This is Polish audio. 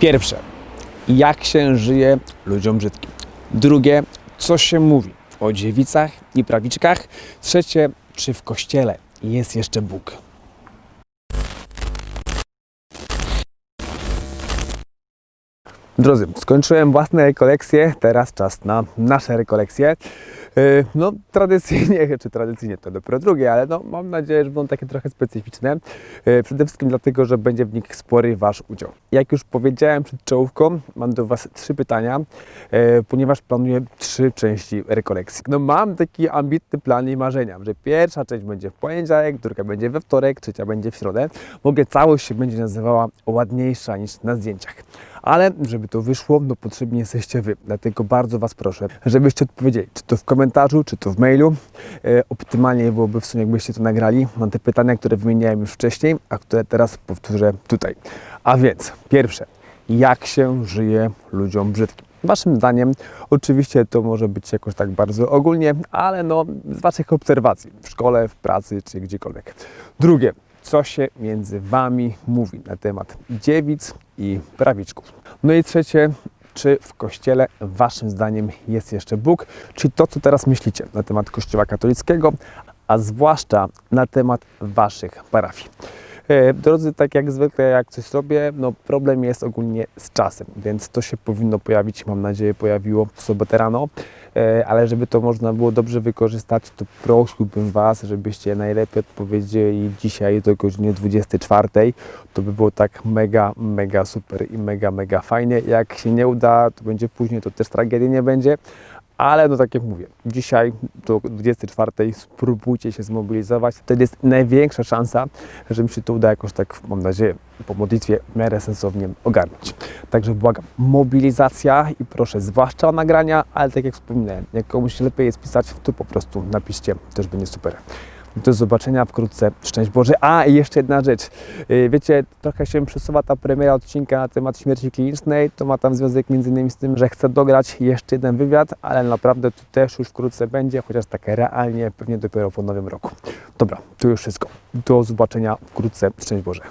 Pierwsze, jak się żyje ludziom brzydkim. Drugie, co się mówi o dziewicach i prawiczkach. Trzecie, czy w kościele jest jeszcze Bóg. Drodzy, skończyłem własne rekolekcje, teraz czas na nasze rekolekcje. Yy, No, tradycyjnie, czy tradycyjnie to dopiero drugie, ale no, mam nadzieję, że będą takie trochę specyficzne. Yy, Przede wszystkim dlatego, że będzie w nich spory Wasz udział. Jak już powiedziałem przed czołówką, mam do Was trzy pytania, yy, ponieważ planuję trzy części rekolekcji. No, mam taki ambitny plan i marzenia, że pierwsza część będzie w poniedziałek, druga będzie we wtorek, trzecia będzie w środę. Mogę całość się będzie nazywała ładniejsza niż na zdjęciach. Ale żeby to wyszło, no potrzebni jesteście Wy. Dlatego bardzo Was proszę, żebyście odpowiedzieli, czy to w komentarzu, czy to w mailu. E, optymalnie byłoby w sumie, jakbyście to nagrali. Mam te pytania, które wymieniałem już wcześniej, a które teraz powtórzę tutaj. A więc, pierwsze, jak się żyje ludziom brzydkim? Waszym zdaniem, oczywiście to może być jakoś tak bardzo ogólnie, ale no z Waszych obserwacji w szkole, w pracy czy gdziekolwiek. Drugie, co się między Wami mówi na temat dziewic i prawiczków. No i trzecie, czy w kościele Waszym zdaniem jest jeszcze Bóg, czy to, co teraz myślicie na temat Kościoła katolickiego, a zwłaszcza na temat Waszych parafii. E, Drodzy, tak jak zwykle, jak coś robię, no problem jest ogólnie z czasem, więc to się powinno pojawić, mam nadzieję, pojawiło w sobotę rano, E, ale żeby to można było dobrze wykorzystać, to prosiłbym Was, żebyście najlepiej odpowiedzieli dzisiaj do godziny 24. To by było tak mega, mega super i mega, mega fajnie. Jak się nie uda, to będzie później, to też tragedii nie będzie. Ale no tak jak mówię, dzisiaj do 24 spróbujcie się zmobilizować. Wtedy jest największa szansa, że mi się to uda jakoś tak, mam nadzieję, po modlitwie w miarę sensownie ogarnąć. Także błagam, mobilizacja i proszę zwłaszcza o nagrania, ale tak jak wspominałem, jak komuś lepiej jest pisać, to po prostu napiszcie, też będzie super. Do zobaczenia wkrótce. Szczęść Boże. A, i jeszcze jedna rzecz. Yy, Wiecie, trochę się przesuwa ta premiera odcinka na temat śmierci klinicznej. To ma tam związek innymi z tym, że chcę dograć jeszcze jeden wywiad, ale naprawdę to też już wkrótce będzie, chociaż tak realnie pewnie dopiero po nowym roku. Dobra, to już wszystko. Do zobaczenia wkrótce. Szczęść Boże.